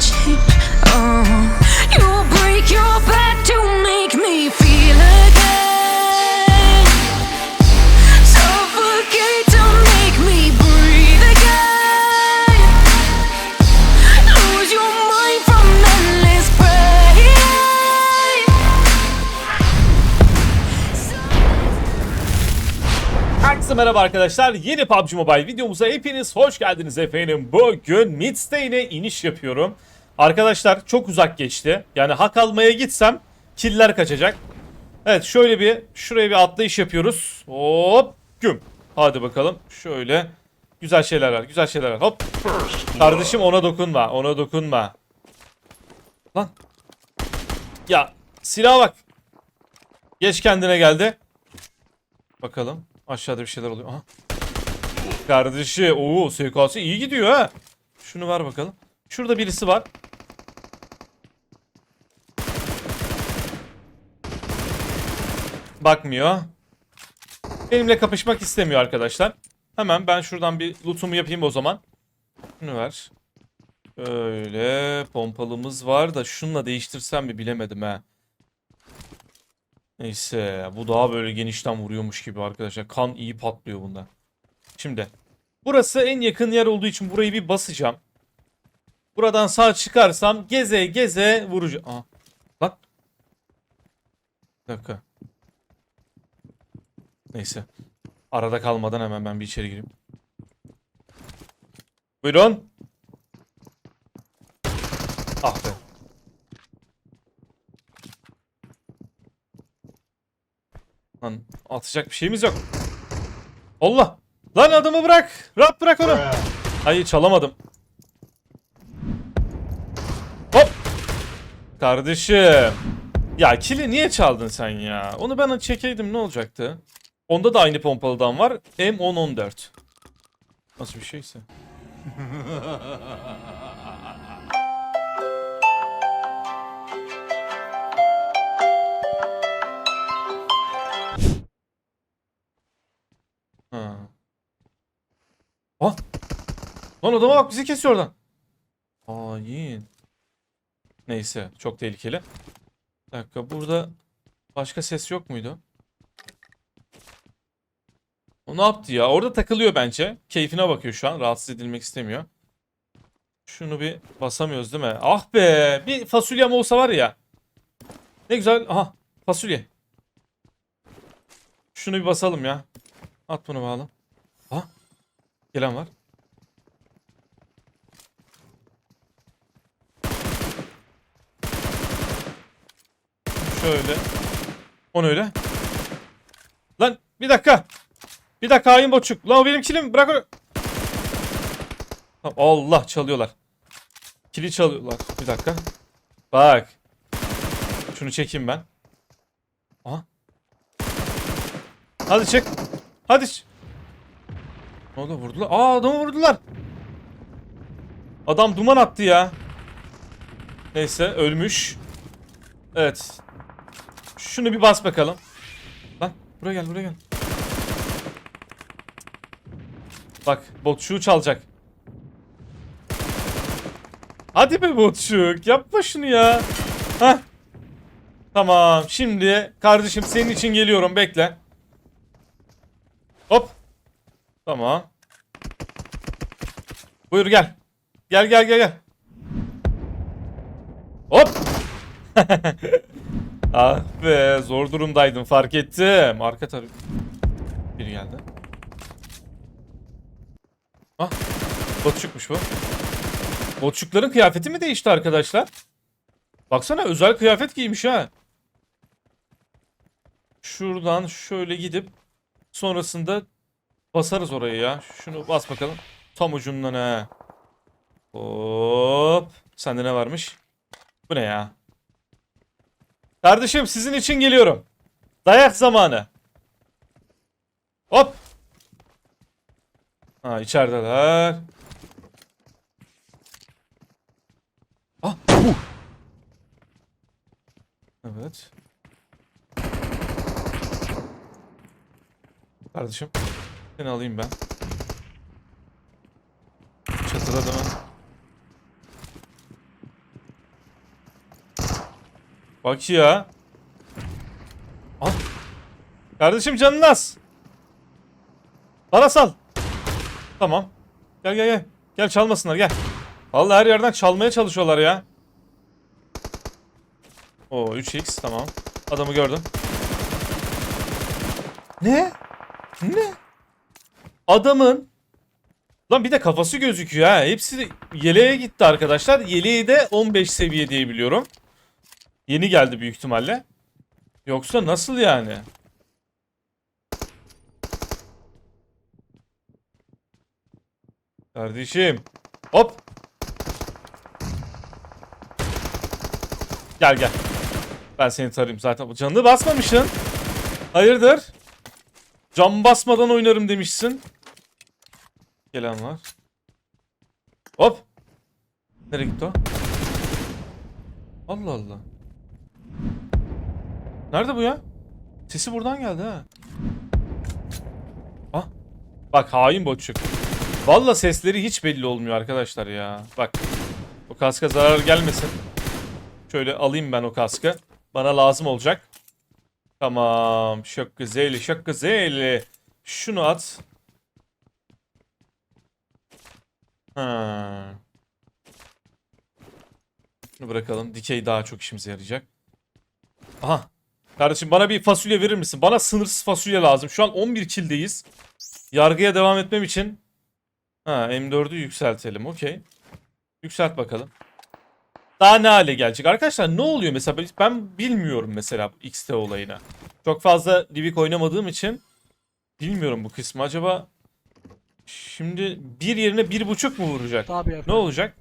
change. Merhaba arkadaşlar. Yeni PUBG Mobile videomuza hepiniz hoş geldiniz efendim. Bugün Midstay'ine iniş yapıyorum. Arkadaşlar çok uzak geçti. Yani hak almaya gitsem killer kaçacak. Evet şöyle bir şuraya bir atlayış yapıyoruz. Hop güm. Hadi bakalım. Şöyle güzel şeyler var. Güzel şeyler var. Hop. Kardeşim ona dokunma. Ona dokunma. Lan. Ya silaha bak. Geç kendine geldi. Bakalım. Aşağıda bir şeyler oluyor. Aha. Kardeşi. Oo SKS iyi gidiyor ha. Şunu ver bakalım. Şurada birisi var. Bakmıyor. Benimle kapışmak istemiyor arkadaşlar. Hemen ben şuradan bir lootumu yapayım o zaman. Şunu ver. Öyle pompalımız var da şununla değiştirsem mi bilemedim ha. Neyse bu daha böyle genişten vuruyormuş gibi arkadaşlar. Kan iyi patlıyor bunda. Şimdi burası en yakın yer olduğu için burayı bir basacağım. Buradan sağ çıkarsam geze geze vuracağım. Aa, lan. Bir dakika. Neyse. Arada kalmadan hemen ben bir içeri gireyim. Buyurun. Ah be. Lan atacak bir şeyimiz yok. Allah! Lan adamı bırak! Rab bırak onu! Hayır çalamadım. Hop! Kardeşim. Ya kili niye çaldın sen ya? Onu ben çekeydim ne olacaktı? Onda da aynı pompalıdan var. M1014. Nasıl bir şeyse. Ha. Ah! Lan adama bak bizi kesiyor oradan. Hain. Neyse çok tehlikeli. Bir dakika burada başka ses yok muydu? O ne yaptı ya? Orada takılıyor bence. Keyfine bakıyor şu an. Rahatsız edilmek istemiyor. Şunu bir basamıyoruz değil mi? Ah be! Bir fasulyem olsa var ya. Ne güzel. Aha fasulye. Şunu bir basalım ya. At bunu bağla. Ha? Gelen var. Şöyle. O ne öyle? Lan bir dakika. Bir dakika hain boçuk. Lan o benim kilim. Bırak onu. Allah çalıyorlar. Kili çalıyorlar. Bir dakika. Bak. Şunu çekeyim ben. Aha. Hadi çık. Hadi. Ne oldu vurdular? Aa adamı vurdular. Adam duman attı ya. Neyse ölmüş. Evet. Şunu bir bas bakalım. Lan buraya gel buraya gel. Bak botçuğu çalacak. Hadi be botçuk yapma şunu ya. Hah. Tamam şimdi kardeşim senin için geliyorum bekle. Hop. Tamam. Buyur gel. Gel gel gel gel. Hop. ah be zor durumdaydım fark ettim. Arka taraf. Biri geldi. Ah. Botçukmuş bu. Botçukların kıyafeti mi değişti arkadaşlar? Baksana özel kıyafet giymiş ha. Şuradan şöyle gidip sonrasında basarız orayı ya. Şunu bas bakalım. Tam ucundan ha. Hop. Sende ne varmış? Bu ne ya? Kardeşim sizin için geliyorum. Dayak zamanı. Hop. Ha içerideler. Ah. uh. Evet. Kardeşim. Seni alayım ben. Çatıda da. Bak ya. Ah. Kardeşim canın az. Bana sal. Tamam. Gel gel gel. Gel çalmasınlar gel. Vallahi her yerden çalmaya çalışıyorlar ya. O 3x tamam. Adamı gördüm. Ne? Ne? Adamın Lan bir de kafası gözüküyor ha. Hepsi yeleğe gitti arkadaşlar. Yeleği de 15 seviye diye biliyorum. Yeni geldi büyük ihtimalle. Yoksa nasıl yani? Kardeşim. Hop. Gel gel. Ben seni tarayayım zaten. Canını basmamışsın. Hayırdır? Cam basmadan oynarım demişsin. Gelen var. Hop. Nereye gitti o? Allah Allah. Nerede bu ya? Sesi buradan geldi ha. Ah. Bak hain boçuk. Valla sesleri hiç belli olmuyor arkadaşlar ya. Bak. O kaska zarar gelmesin. Şöyle alayım ben o kaskı. Bana lazım olacak. Tamam. Çok güzel, çok güzel. Şunu at. Ha. Şunu bırakalım. Dikey daha çok işimize yarayacak. Aha. Kardeşim bana bir fasulye verir misin? Bana sınırsız fasulye lazım. Şu an 11 kildeyiz. Yargıya devam etmem için. Ha M4'ü yükseltelim. Okey. Yükselt bakalım. Daha ne hale gelecek? Arkadaşlar ne oluyor mesela? Ben bilmiyorum mesela XT olayına. Çok fazla Livik oynamadığım için bilmiyorum bu kısmı. Acaba şimdi bir yerine bir buçuk mu vuracak? Tabii Ne efendim. olacak?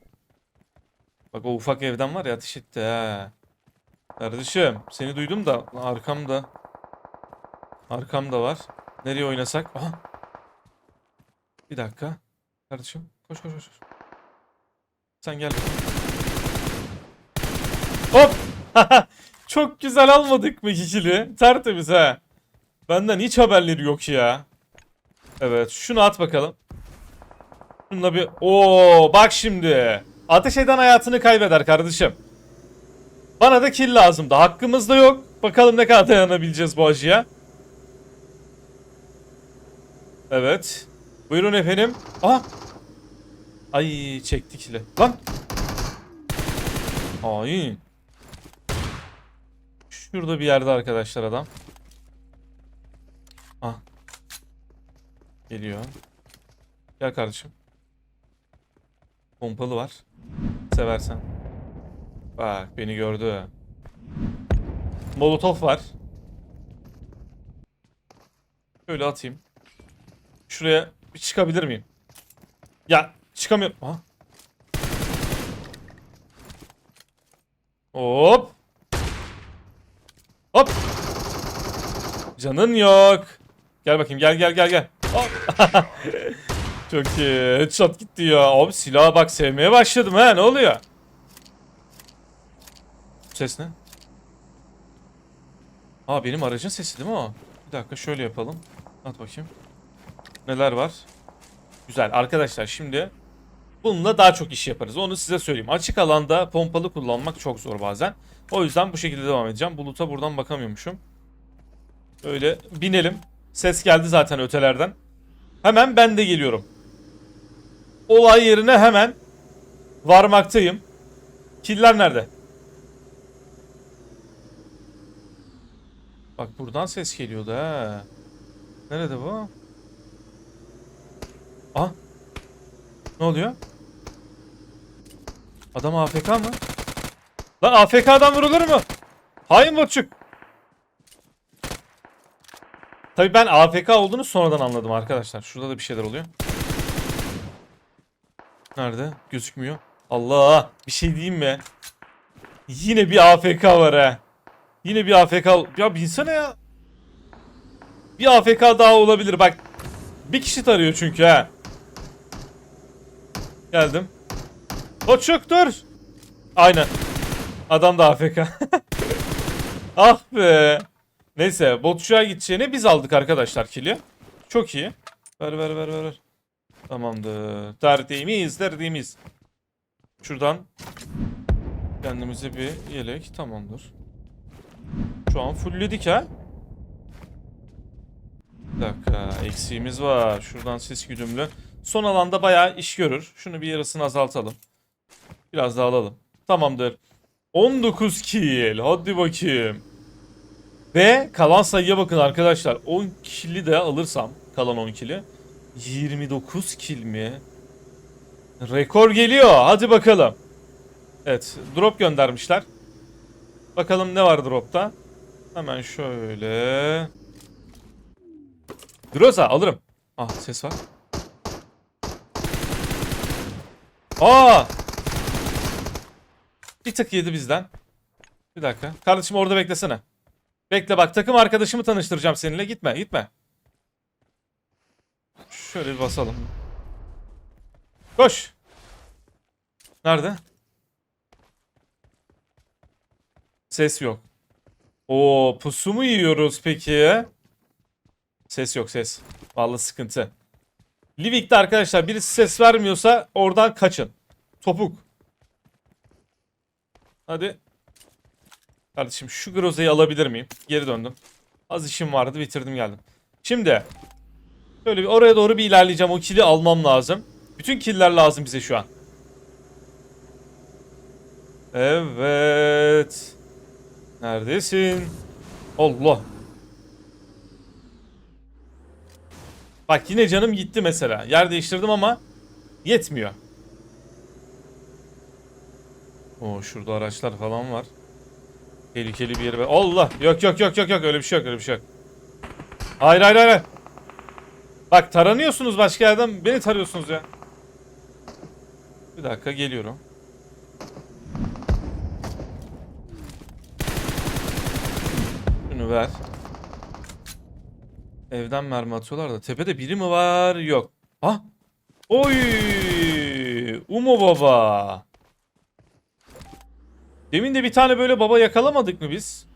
Bak o ufak evden var ya ateş etti ha. Kardeşim seni duydum da arkamda. Arkamda var. Nereye oynasak? Aha. Bir dakika. Kardeşim koş koş koş. koş. Sen gel. Hop. Çok güzel almadık mı ikili? Tertemiz ha. Benden hiç haberleri yok ya. Evet şunu at bakalım. Şununla bir... Oo bak şimdi. Ateş eden hayatını kaybeder kardeşim. Bana da kill lazım da hakkımız da yok. Bakalım ne kadar dayanabileceğiz bu acıya. Evet. Buyurun efendim. Aha. Ay çekti kill'i. Lan. Hain. Şurada bir yerde arkadaşlar adam. Ah. Geliyor. Gel kardeşim. Pompalı var. Seversen. Bak beni gördü. Molotov var. Şöyle atayım. Şuraya bir çıkabilir miyim? Ya çıkamıyorum. Aha. Hop. Hop. Canın yok. Gel bakayım gel gel gel gel. Hop. Çok iyi. Headshot gitti ya. Abi silaha bak sevmeye başladım ha. Ne oluyor? Ses ne? Aa benim aracın sesi değil mi o? Bir dakika şöyle yapalım. At bakayım. Neler var? Güzel. Arkadaşlar şimdi bununla daha çok iş yaparız. Onu size söyleyeyim. Açık alanda pompalı kullanmak çok zor bazen. O yüzden bu şekilde devam edeceğim. Buluta buradan bakamıyormuşum. Böyle binelim. Ses geldi zaten ötelerden. Hemen ben de geliyorum. Olay yerine hemen varmaktayım. Killer nerede? Bak buradan ses geliyordu ha. Nerede bu? Aha. Ne oluyor? Adam AFK mı? Lan AFK'dan vurulur mu? Hain boçuk. Tabii ben AFK olduğunu sonradan anladım arkadaşlar. Şurada da bir şeyler oluyor. Nerede? Gözükmüyor. Allah! Bir şey diyeyim mi? Yine bir AFK var ha. Yine bir AFK. Ya binsene ya. Bir AFK daha olabilir bak. Bir kişi tarıyor çünkü ha. Geldim. Koçuk dur. Aynen. Adam da AFK. ah be. Neyse botçuğa gideceğine biz aldık arkadaşlar kili. Çok iyi. Ver ver ver ver. Tamamdır. Tertemiz tertemiz. Şuradan kendimize bir yelek tamamdır. Şu an fullledik ha. Bir dakika eksiğimiz var. Şuradan ses güdümlü. Son alanda bayağı iş görür. Şunu bir yarısını azaltalım. Biraz daha alalım. Tamamdır. 19 kill. Hadi bakayım. Ve kalan sayıya bakın arkadaşlar. 10 kill'i de alırsam kalan 10 kill'i 29 kill mi? Rekor geliyor. Hadi bakalım. Evet, drop göndermişler. Bakalım ne var dropta. Hemen şöyle. Groza alırım. Ah ses var. Aa! Bir tık yedi bizden. Bir dakika. Kardeşim orada beklesene. Bekle bak takım arkadaşımı tanıştıracağım seninle. Gitme gitme. Şöyle bir basalım. Koş. Nerede? Ses yok. Oo pusu mu yiyoruz peki? Ses yok ses. Vallahi sıkıntı. Livik'te arkadaşlar birisi ses vermiyorsa oradan kaçın. Topuk. Hadi. Kardeşim şu Groza'yı alabilir miyim? Geri döndüm. Az işim vardı bitirdim geldim. Şimdi. Şöyle bir oraya doğru bir ilerleyeceğim. O kili almam lazım. Bütün killer lazım bize şu an. Evet. Neredesin? Allah. Bak yine canım gitti mesela. Yer değiştirdim ama yetmiyor. Oo şurada araçlar falan var. Tehlikeli bir yere. Allah! Yok yok yok yok yok öyle bir şey yok öyle bir şey yok. Hayır hayır hayır. Bak taranıyorsunuz başka yerden beni tarıyorsunuz ya. Bir dakika geliyorum. Şunu ver. Evden mermi atıyorlar da tepede biri mi var? Yok. Ha? Oy! Umo baba. Demin de bir tane böyle baba yakalamadık mı biz?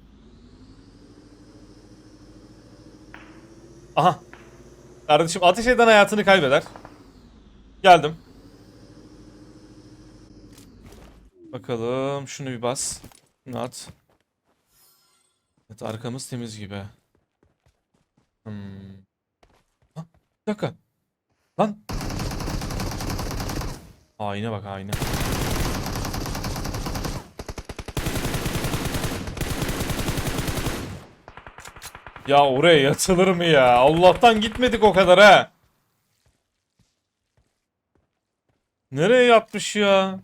Aha. Kardeşim ateş eden hayatını kaybeder. Geldim. Bakalım şunu bir bas. Şunu at. Evet arkamız temiz gibi. Hmm. Ha, bir dakika. Lan. Ayna bak ayna. Ya oraya yatılır mı ya? Allah'tan gitmedik o kadar ha. Nereye yatmış ya?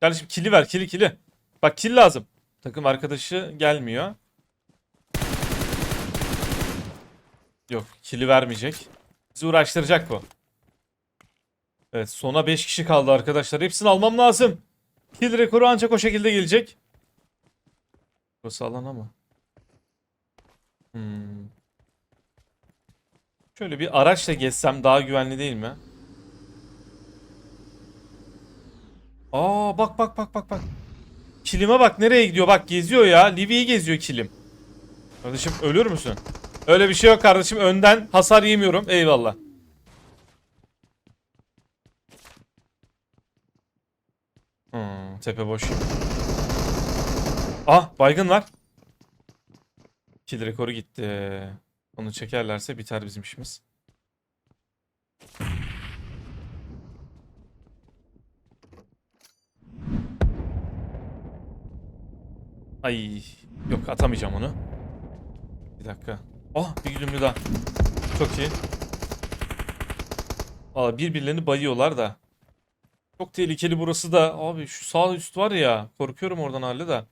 Kardeşim kili ver kili kili. Bak kil lazım. Takım arkadaşı gelmiyor. Yok kili vermeyecek. Bizi uğraştıracak bu. Evet sona 5 kişi kaldı arkadaşlar. Hepsini almam lazım. Kill rekoru ancak o şekilde gelecek. Burası alan ama. Hmm. Şöyle bir araçla geçsem daha güvenli değil mi? Aa bak bak bak bak bak. Kilime bak nereye gidiyor bak geziyor ya. Livy'yi geziyor kilim. Kardeşim ölür müsün? Öyle bir şey yok kardeşim önden hasar yemiyorum eyvallah. Hmm, tepe boş. Ah baygın var. Kill rekoru gitti. Onu çekerlerse biter bizim işimiz. Ay yok atamayacağım onu. Bir dakika. Oh bir güdümlü daha. Çok iyi. Valla birbirlerini bayıyorlar da. Çok tehlikeli burası da. Abi şu sağ üst var ya. Korkuyorum oradan halde de.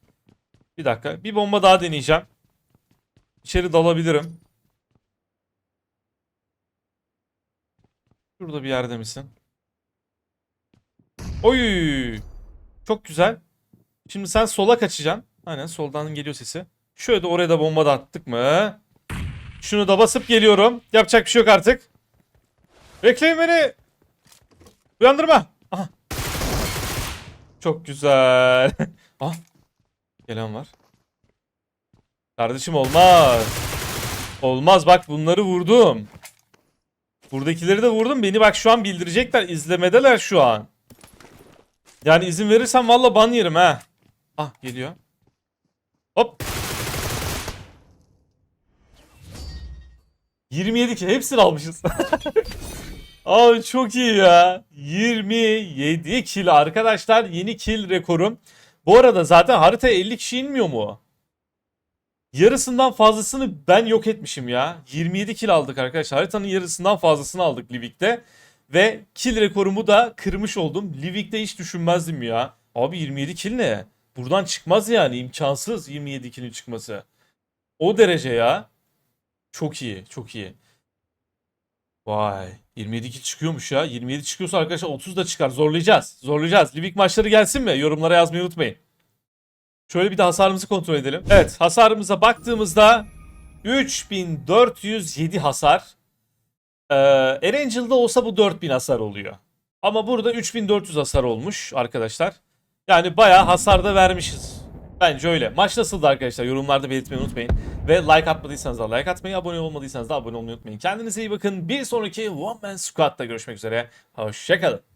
Bir dakika. Bir bomba daha deneyeceğim. İçeri dalabilirim. Şurada bir yerde misin? Oy! Çok güzel. Şimdi sen sola kaçacaksın. Aynen soldan geliyor sesi. Şöyle de oraya da bomba da attık mı? Şunu da basıp geliyorum. Yapacak bir şey yok artık. Bekleyin beni. Uyandırma. Aha. Çok güzel. ah. Gelen var. Kardeşim olmaz. Olmaz bak bunları vurdum. Buradakileri de vurdum. Beni bak şu an bildirecekler. İzlemedeler şu an. Yani izin verirsen valla ban yerim ha. Ah geliyor. Hop. 27 kill. Hepsini almışız. Abi çok iyi ya. 27 kill arkadaşlar. Yeni kill rekorum. Bu arada zaten haritaya 50 kişi inmiyor mu? Yarısından fazlasını ben yok etmişim ya. 27 kill aldık arkadaşlar. Haritanın yarısından fazlasını aldık Livik'te. Ve kill rekorumu da kırmış oldum. Livik'te hiç düşünmezdim ya. Abi 27 kill ne? Buradan çıkmaz yani. imkansız 27 kill'in çıkması. O derece ya. Çok iyi. Çok iyi. Vay. 27 kill çıkıyormuş ya. 27 çıkıyorsa arkadaşlar 30 da çıkar. Zorlayacağız. Zorlayacağız. Livik maçları gelsin mi? Yorumlara yazmayı unutmayın. Şöyle bir de hasarımızı kontrol edelim. Evet hasarımıza baktığımızda 3407 hasar. Ee, Erangel'da olsa bu 4000 hasar oluyor. Ama burada 3400 hasar olmuş arkadaşlar. Yani bayağı hasar da vermişiz. Bence öyle. Maç nasıldı arkadaşlar? Yorumlarda belirtmeyi unutmayın. Ve like atmadıysanız da like atmayı, abone olmadıysanız da abone olmayı unutmayın. Kendinize iyi bakın. Bir sonraki One Man Squad'da görüşmek üzere. Hoşçakalın.